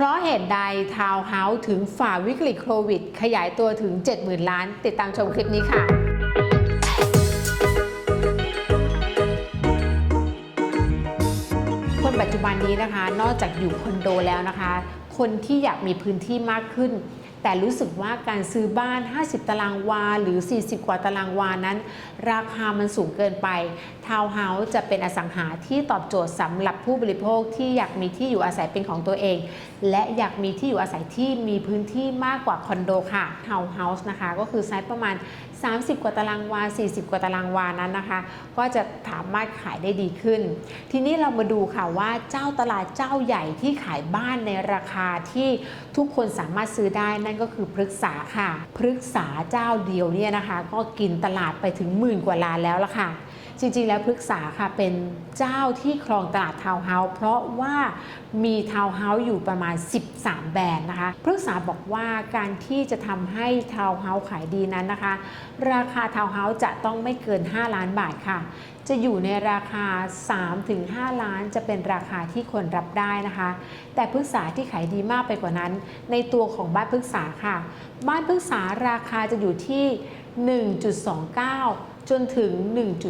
เพราะเหตุใดทาวน์เฮาส์ถึงฝ่าวิกฤตโควิด ขยายตัวถึง 70,000 ล้าน ติดตามชมคลิปนี้ค่ะคนปัจจุบันนี้นะคะ นอกจากอยู่คอนโดแล้วนะคะ คนที่อยากมีพื้นที่มากขึ้น แต่รู้สึกว่าการซื้อบ้าน 50 ตารางวา หรือ 40 กว่าตารางวานั้น ราคามันสูงเกินไป ทาวน์เฮาส์จะเป็นอสังหาที่ตอบโจทย์สำหรับผู้บริโภคที่อยากมีที่อยู่อาศัยเป็นของตัวเอง และอยากมีที่อยู่อาศัยที่มีพื้นที่มากกว่าคอนโดค่ะ ทาวน์เฮาส์นะคะ ก็คือไซส์ประมาณ 30 กว่าตารางวา 40 กว่าตารางวานั้นนะคะ ก็จะสามารถขายได้ดีขึ้น ทีนี้เรามาดูค่ะว่าเจ้าตลาดเจ้าใหญ่ที่ขายบ้านในราคาที่ทุกคนสามารถซื้อได้นั่นก็คือพฤกษาค่ะพฤกษาเจ้าเดียวเนี่ยนะคะ ก็กินตลาดไปถึงหมื่นกว่าล้านแล้วล่ะค่ะ จริงๆแล้วพฤกษาค่ะเป็นเจ้าที่ครองตลาดทาวน์เฮาส์เพราะว่ามีทาวน์เฮาส์อยู่ประมาณ 13 แบรนด์นะคะพฤกษาบอกว่าการที่จะทำให้ทาวน์เฮาส์ขายดีนั้นนะคะ ราคาทาวน์เฮาส์จะต้องไม่เกิน 5 ล้านบาทค่ะจะอยู่ในราคา 3-5 ล้านจะเป็นราคาที่คนรับได้นะคะ แต่พฤกษาที่ขายดีมากไปกว่านั้น ในตัวของบ้านพฤกษาค่ะ บ้านพฤกษาราคาจะอยู่ที่ 1.29 จนถึง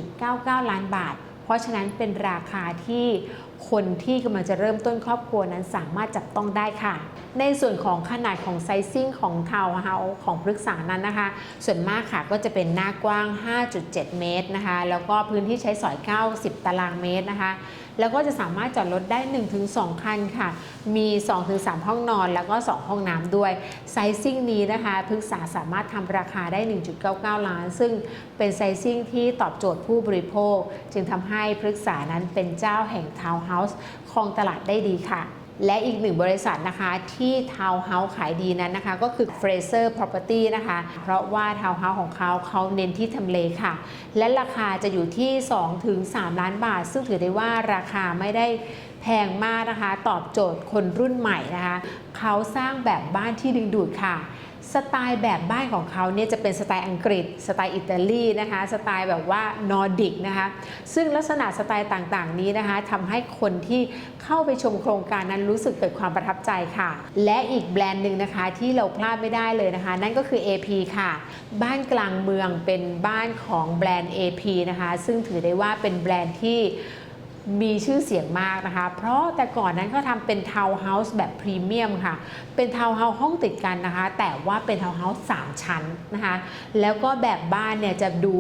1.99 ล้านบาท เพราะฉะนั้นเป็นราคาที่คนที่กำลังจะเริ่มต้นครอบครัวนั้นสามารถจับต้องได้ค่ะ ในส่วนของขนาดของไซซิ่งของทาวน์เฮาส์ของพฤกษานั้นนะคะ ส่วนมากค่ะก็จะเป็นหน้ากว้าง 5.7 เมตรนะคะ แล้วก็พื้นที่ใช้สอย 90 ตารางเมตรนะคะ แล้วก็จะสามารถจอดรถได้ 1-2 คันค่ะ มี 2-3 ห้องนอน แล้วก็ 2 ห้องน้ำด้วย ไซซิ่งนี้นะคะพฤกษาสามารถทำราคาได้ 1.99 ล้าน ซึ่งเป็นไซซิ่งที่ตอบโจทย์ผู้บริโภค จึงทำให้พฤกษานั้นเป็นเจ้าแห่งทาวน์เฮาส์ครองตลาดได้ดีค่ะ และอีกหนึ่งบริษัทนะคะที่ทาวน์เฮาส์ขายดีนั้นนะคะ ก็คือ Fraser Property นะคะ เพราะว่าทาวน์เฮาส์ของเขาเขาเน้นที่ทำเลค่ะ และราคาจะอยู่ที่ 2-3 ล้านบาท ซึ่งถือได้ว่าราคาไม่ได้แพงมากนะคะ ตอบโจทย์คนรุ่นใหม่นะคะ เขาสร้างแบบบ้านที่ดึงดูดค่ะ สไตล์แบบบ้านของเขาเนี่ยจะเป็นสไตล์อังกฤษ สไตล์อิตาลีนะคะสไตล์แบบว่านอร์ดิกนะคะซึ่งลักษณะสไตล์ต่างๆ นี้นะคะทำให้คนที่เข้าไปชมโครงการนั้นรู้สึกเกิดความประทับใจค่ะ และอีกแบรนด์หนึ่งนะคะที่เราพลาดไม่ได้เลยนะคะ นั่นก็คือ AP ค่ะ บ้านกลางเมืองเป็นบ้านของแบรนด์ AP นะคะ ซึ่งถือได้ว่าเป็นแบรนด์ที่ มีชื่อเสียงมากนะคะ เพราะแต่ก่อนนั้นเขาทำเป็นทาวน์เฮาส์แบบพรีเมียมค่ะ เป็นทาวน์เฮาส์ห้องติดกันนะคะ แต่ว่าเป็นทาวน์เฮาส์สามชั้นนะคะ แล้วก็แบบบ้านเนี่ยจะดู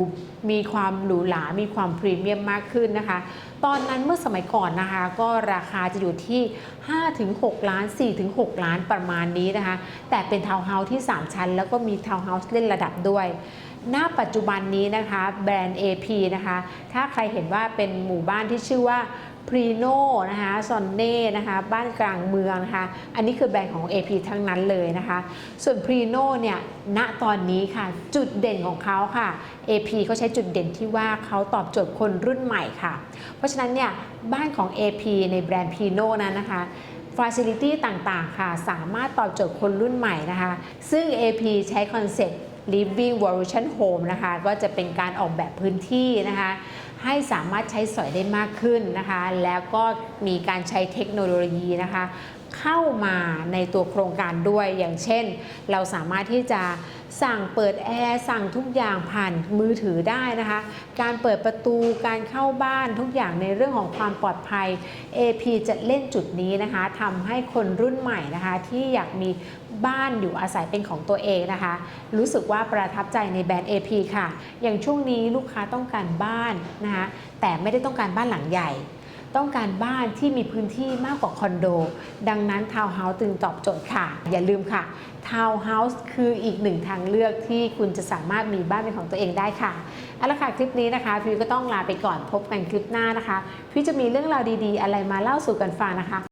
มีความหรูหรา มีความพรีเมียมมากขึ้นนะคะ ตอนนั้นเมื่อสมัยก่อนนะคะ ก็ราคาจะอยู่ที่ 5-6 ล้าน 4-6 ล้านประมาณนี้นะคะ แต่เป็นทาวน์เฮาส์ที่ 3 ชั้น แล้วก็มีทาวน์เฮาส์เล่นระดับด้วยณปัจจุบันนี้นะคะแบรนด์ AP นะคะ ถ้าใครเห็นว่าเป็นหมู่บ้านที่ชื่อว่าพรีโนนะคะซอนเน่นะคะบ้านกลางเมืองนะคะอันนี้คือแบรนด์ของ AP ทั้งนั้นเลยนะคะ ส่วนพรีโนเนี่ยณตอนนี้ค่ะจุดเด่นของเขาค่ะ AP เขาใช้จุดเด่นที่ว่าเขาตอบโจทย์คนรุ่นใหม่ค่ะ เพราะฉะนั้นเนี่ยบ้านของ AP ในแบรนด์พรีโนนั้นนะคะฟ a ซิลิตี้ต่างๆค่ะ สามารถตอบโจทย์คนรุ่นใหม่นะคะ ซึ่ง AP ใช้คอนเซ็ปต์ Living v o l u t i o n Home นะคะ ก็จะเป็นการออกแบบพื้นที่นะคะ ให้สามารถใช้สอยได้มากขึ้นนะคะ แล้วก็มีการใช้เทคโนโลยีนะคะ เข้ามาในตัวโครงการด้วยอย่างเช่น เราสามารถที่จะสั่งเปิดแอร์สั่งทุกอย่างผ่านมือถือได้นะคะ การเปิดประตูการเข้าบ้านทุกอย่างในเรื่องของความปลอดภัย AP จะเล่นจุดนี้นะคะทำให้คนรุ่นใหม่นะคะ ที่อยากมี บ้านอยู่อาศัยเป็นของตัวเองนะคะ รู้สึกว่าประทับใจในแบรนด์ AP ค่ะ อย่างช่วงนี้ลูกค้าต้องการบ้านนะคะแต่ไม่ได้ต้องการบ้านหลังใหญ่ ต้องการบ้านที่มีพื้นที่มากกว่าคอนโด ดังนั้นทาวน์เฮาส์จึงตอบโจทย์ค่ะ อย่าลืมค่ะทาวน์เฮาส์คืออีกหนึ่งทางเลือกที่คุณจะสามารถมีบ้านเป็นของตัวเองได้ค่ะเอาละค่ะคลิปนี้นะคะพี่ก็ต้องลาไปก่อนพบกันคลิปหน้านะคะพี่จะมีเรื่องราวดีๆ อะไรมาเล่าสู่กันฟังนะคะ